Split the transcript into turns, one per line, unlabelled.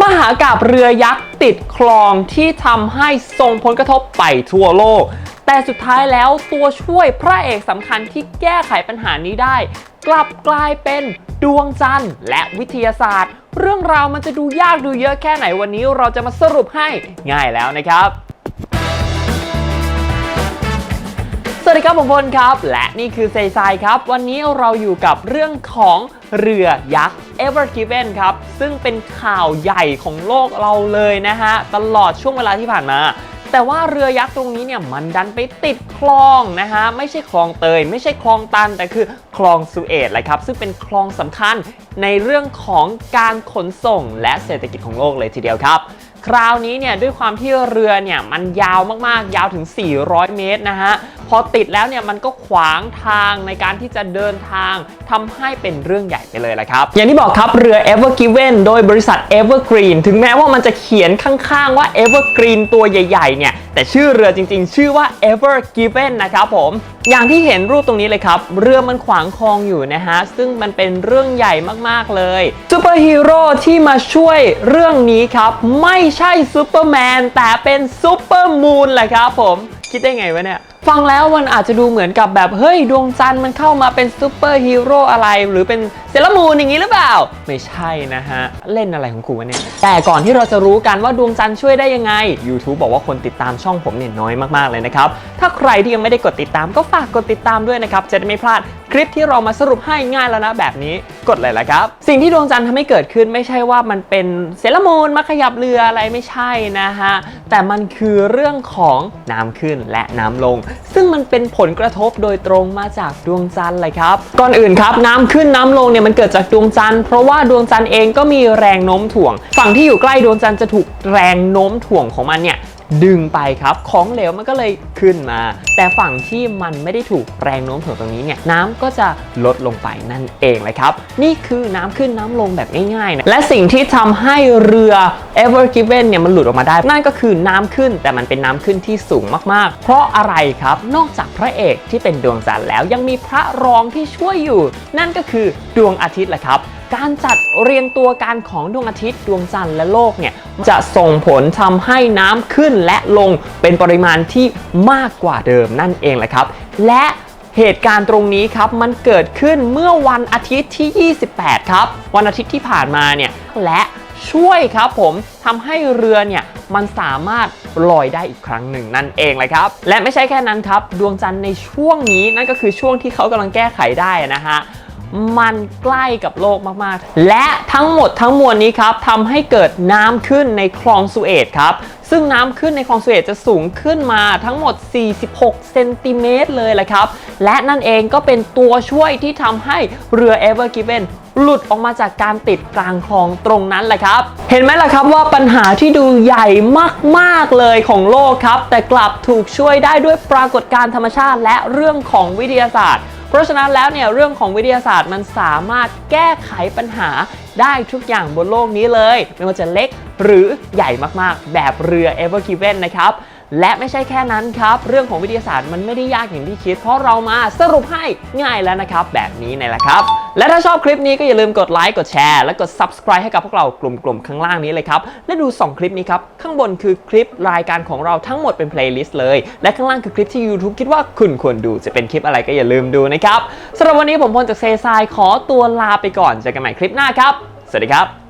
มหากาบเรือยักษ์ติดคลองที่ทำให้ส่งผลกระทบไปทั่วโลก แต่สุดท้ายแล้วตัวช่วยพระเอกสำคัญที่แก้ไขปัญหานี้ได้ กลับกลายเป็นดวงจันทร์และวิทยาศาสตร์ เรื่องราวมันจะดูยากดูเยอะแค่ไหนวันนี้เราจะมาสรุปให้ง่ายแล้วนะครับ สวัสดีครับผมพลครับ และนี่คือเซซายครับ วันนี้เราอยู่กับเรื่องของเรือยักษ์ Ever Given ครับ ซึ่งเป็นข่าวใหญ่ของโลกเราเลยนะฮะ ตลอดช่วงเวลาที่ผ่านมา แต่ว่าเรือยักษ์ตรงนี้เนี่ยมันดันไปติดคลองนะฮะ ไม่ใช่คลองเตย ไม่ใช่คลองตัน แต่คือคลองสุเอตแหละครับ ซึ่งเป็นคลองสำคัญในเรื่องของการขนส่งและเศรษฐกิจของโลกเลยทีเดียวครับคราวนี้เนี่ยด้วยความที่เรือเนี่ยมันยาวมากๆ ยาวถึง 400 เมตรนะฮะ อติดแล้วเนี่ยมันก็ขวางทางในการที่จะเดินทางทำให้เป็นเรื่องใหญ่ไปเลยแหละครับ อย่างที่บอกครับเรือ Ever Given โดยบริษัท Evergreen ถึงแม้ว่ามันจะเขียนข้างๆว่า Evergreen ตัวใหญ่ๆเนี่ยแต่ชื่อเรือจริงๆ ชื่อว่า Ever Given นะครับผมอย่างที่เห็นรูปตรงนี้เลยครับ เรือมันขวางคลองอยู่นะฮะ ซึ่งมันเป็นเรื่องใหญ่มากๆเลยซูเปอร์ฮีโร่ที่มาช่วยเรื่องนี้ครับ ไม่ใช่ซูเปอร์แมนแต่เป็นซูเปอร์มูนแหละครับผม คิดได้ไงวะเนี่ย ฟังแล้วมันอาจจะดูเหมือนกับแบบ เฮ้ย ดวงจันทร์มันเข้ามาเป็นซูเปอร์ฮีโร่อะไร หรือเป็นเซเลอรามูนอย่างนี้หรือเปล่า ไม่ใช่นะฮะ เล่นอะไรของกูวะเนี่ย แต่ก่อนที่เราจะรู้กันว่าดวงจันทร์ช่วยได้ยังไง YouTube บอกว่าคนติดตามช่องผมเนี่ยน้อยมากๆเลยนะครับ ถ้าใครที่ยังไม่ได้กดติดตามก็ฝากกดติดตามด้วยนะครับ จะได้ไม่พลาด คลิปที่เรามาสรุปให้ง่ายแล้วนะแบบนี้กดเลยละครับ สิ่งที่ดวงจันทร์ทำให้เกิดขึ้นไม่ใช่ว่ามันเป็นเซลอรามูนมาขยับเรืออะไรไม่ใช่นะฮะแต่มันคือเรื่องของน้ำขึ้นและน้ำลง ซึ่งมันเป็นผลกระทบโดยตรงมาจากดวงจันทร์เลยครับ ก่อนอื่นครับน้ำขึ้นน้ำลงเนี่ยมันเกิดจากดวงจันทร์เพราะว่าดวงจันทร์เองก็มีแรงโน้มถ่วง ฝั่งที่อยู่ใกล้ดวงจันทร์จะถูกแรงโน้มถ่วงของมันเนี่ย ดึงไปครับ ของเหลวมันก็เลยขึ้นมา แต่ฝั่งที่มันไม่ได้ถูกแรงโน้มถ่วงตรงนี้เนี่ยน้ำก็จะลดลงไปนั่นเองเลยครับ นี่คือน้ำขึ้นน้ำลงแบบง่ายๆนะและสิ่งที่ทำให้เรือ Ever Given เนี่ยมันหลุดออกมาได้ นั่นก็คือน้ำขึ้นแต่มันเป็นน้ำขึ้นที่สูงมากๆ เพราะอะไรครับนอกจากพระเอกที่เป็นดวงจันทร์แล้วยังมีพระรองที่ช่วยอยู่ นั่นก็คือดวงอาทิตย์แหละครับ การจัดเรียงตัวการของดวงอาทิตย์ดวงจันทร์และโลกเนี่ยจะส่งผลทำให้น้ำขึ้นและลงเป็นปริมาณที่มากกว่าเดิมนั่นเองแหละครับ และเหตุการณ์ตรงนี้ครับมันเกิดขึ้นเมื่อวันอาทิตย์ที่ 28 ครับ วันอาทิตย์ที่ผ่านมาเนี่ยและช่วยครับผมทำให้เรือเนี่ยมันสามารถลอยได้อีกครั้งหนึ่งนั่นเองเลยครับ และไม่ใช่แค่นั้นครับ ดวงจันทร์ในช่วงนี้นั่นก็คือช่วงที่เขากำลังแก้ไขได้นะฮะ มันใกล้กับโลกมาก ๆ และทั้งหมดทั้งมวลนี้ครับทำให้เกิดน้ำขึ้นในคลองสุเอตครับ ซึ่งน้ำขึ้นในคลองสุเอตจะสูงขึ้นมาทั้งหมด 46 เซนติเมตรเลยแหละครับ และนั่นเองก็เป็นตัวช่วยที่ทำให้เรือ Ever Given หลุดออกมาจากการติดกลางคลองตรงนั้นแหละครับ เห็นไหมล่ะครับว่าปัญหาที่ดูใหญ่มากๆเลยของโลกครับ แต่กลับถูกช่วยได้ด้วยปรากฏการณ์ธรรมชาติและเรื่องของวิทยาศาสตร์ เพราะฉะนั้นแล้วเนี่ยเรื่องของวิทยาศาสตร์มันสามารถแก้ไขปัญหาได้ทุกอย่างบนโลกนี้เลย ไม่ว่าจะเล็กหรือใหญ่มากๆ แบบเรือ Ever Given นะครับ และไม่ใช่แค่นั้นครับ เรื่องของวิทยาศาสตร์มันไม่ได้ยากอย่างที่คิด เพราะเรามาสรุปให้ง่ายแล้วนะครับ แบบนี้นี่แหละครับ และถ้าชอบคลิปนี้ก็อย่าลืมกดไลค์กดแชร์และกด subscribe ให้กับพวกเรากลุ่มๆข้างล่างนี้เลยครับ และดู 2 คลิปนี้ครับ ข้างบนคือคลิปรายการของเราทั้งหมดเป็น playlist เลย และข้างล่างคือคลิปที่ YouTube คิดว่าคุณควรดูจะเป็นคลิปอะไรก็อย่าลืมดูนะครับสำหรับวันนี้ผมพลจากเซซายขอตัวลาไปก่อนเจอกันใหม่คลิปหน้าครับ สวัสดีครับ